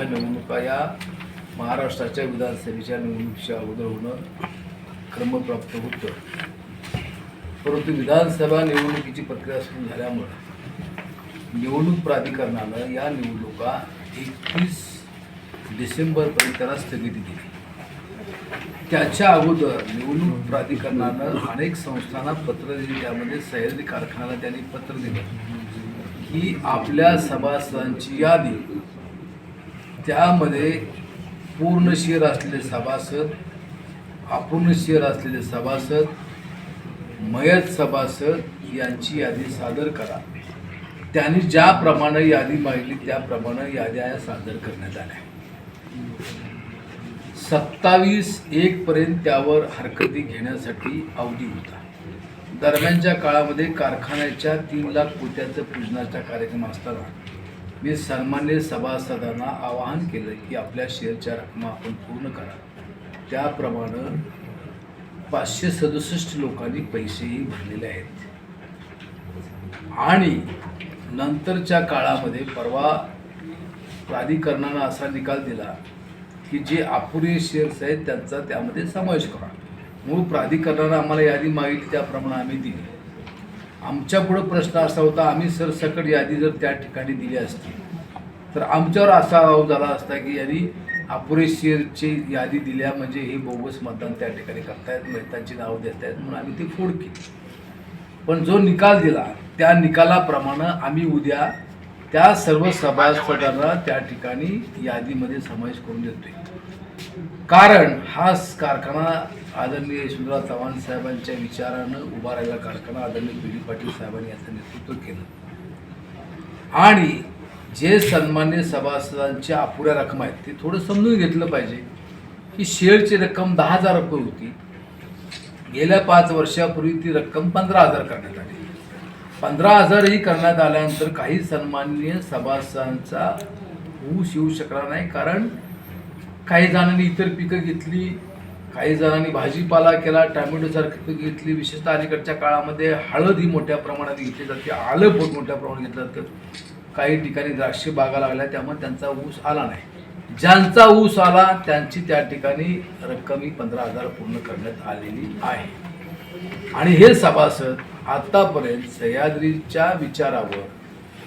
विधानसभेच्या निवडणुका या महाराष्ट्राच्या विधानसभेच्या निवडणुकीच्या अगोदर होणं क्रमप्राप्त होतं. परंतु विधानसभा निवडणुकीची प्रक्रिया सुरू झाल्यामुळं निवडणूक प्राधिकरणानं या निवडणुका एकतीस डिसेंबरपर्यंत त्याला स्थगिती दिली. त्याच्या अगोदर निवडणूक प्राधिकरणानं अनेक संस्थांना पत्र दिली त्यामध्ये सह्याद्री कारखान्याला त्यांनी पत्र दिलं की आपल्या सभासदांची यादी त्यामध्ये पूर्ण शेअर असलेले सभासद अपूर्ण शेअर असलेले सभासद मयत सभासद यांची यादी सादर करा. त्यांनी ज्याप्रमाणे यादी मागली त्याप्रमाणे याद्या सादर करण्यात आल्या. सत्तावीस एकपर्यंत त्यावर हरकती घेण्यासाठी अवधी होता. दरम्यानच्या काळामध्ये कारखान्याच्या तीन लाख पोत्याचं पूजनाचा कार्यक्रम असताना मी सन्मान्य सभासदांना आवाहन केलं की आपल्या शेअरच्या रकमा आपण पूर्ण करा. त्याप्रमाणे पाचशे सदुसष्ट लोकांनी पैसेही भरलेले आहेत. आणि नंतरच्या काळामध्ये परवा प्राधिकरणानं असा निकाल दिला की जे अपुरे शेअर्स आहेत त्यांचा त्यामध्ये समावेश करा. मूळ प्राधिकरणानं आम्हाला यादी मागितली त्याप्रमाणे आम्ही दिली. आमच्या पुढं प्रश्न असा होता आम्ही सरसकट यादी जर त्या ठिकाणी दिली असती तर आमच्यावर असा आरोप झाला असता की यांनी अपुरेशिअरची यादी दिल्या म्हणजे हे बोगस मतदान त्या ठिकाणी करतायत महितांची नावं देत आहेत म्हणून आम्ही ती फोड केली. पण जो निकाल दिला त्या निकालाप्रमाणे आम्ही उद्या त्या सर्व सभासदांना त्या ठिकाणी यादीमध्ये समावेश करून देतोय. कारण हा कारखाना आदरणीय यशवंतराव चव्हाण साहेबांच्या विचारानं उभा राहिला कारखाना आदरणीय बी डी पाटील साहेबांनी याचं नेतृत्व केलं. आणि जे सन्मान्य सभासदांच्या अपुऱ्या रक्कम आहेत ते थोडं समजून घेतलं पाहिजे की शेअरची रक्कम दहा हजार रुपये होती. गेल्या पाच वर्षापूर्वी ती रक्कम पंधरा हजार करण्यात आली. पंधरा हजारही करण्यात आल्यानंतर काही सन्मान्य सभासदांचा ऊस येऊ शकला नाही कारण काही जणांनी इतर पिकं घेतली काही जणांनी भाजीपाला केला टॅमॅटोसारखी पिकं घेतली. विशेषतः अलीकडच्या काळामध्ये हळद ही मोठ्या प्रमाणात घेतली जाते. आलं खूप मोठ्या प्रमाणात घेतलं जातं. काही ठिकाणी द्राक्ष बागा लागल्या त्यामुळे त्यांचा ऊस आला नाही. ज्यांचा ऊस आला त्यांची त्या ठिकाणी रक्कम ही पंधरा हजार पूर्ण करण्यात आलेली आहे. आणि हे सभासद आतापर्यंत सह्याद्रीच्या विचारावर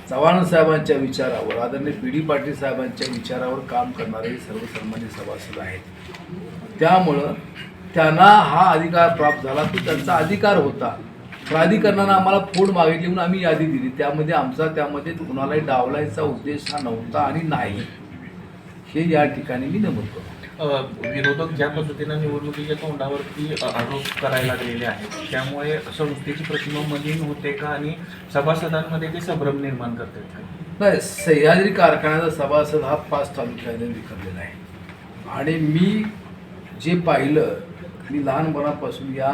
चव्हाण साहेबांच्या विचारावर आदरणीय पी डी पाटील साहेबांच्या विचारावर काम करणारे सर्वसामान्य सभासद आहेत. त्यामुळं त्यांना हा अधिकार प्राप्त झाला तो त्यांचा अधिकार होता. प्राधिकरणानं आम्हाला फोड मागितली म्हणून आम्ही यादी दिली. त्यामध्ये आमचा त्यामध्ये कुणालाही डावलायचा उद्देश हा नव्हता आणि नाही. हे या ठिकाणी मी नमूद करतो. विरोधक ज्या पद्धतीनं निवडणुकीच्या तोंडावरती आरोप करायला लागलेले आहेत त्यामुळे संस्थेची प्रतिमा मलिन होते का आणि सभासदांमध्ये ते संभ्रम निर्माण करते का? नाही सह्याद्री कारखान्याचा सभासद हा पाच तालुक्याने विखरलेला आहे. आणि मी जे पाहिलं मी लहानपणापासून या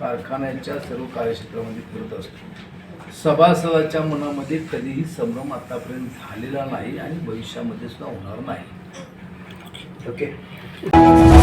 कारखान्याच्या सर्व कार्यक्षेत्रामध्ये फिरत असतो. सभासदाच्या मनामध्ये कधीही संभ्रम आतापर्यंत झालेला नाही आणि भविष्यामध्ये सुद्धा होणार नाही. okay.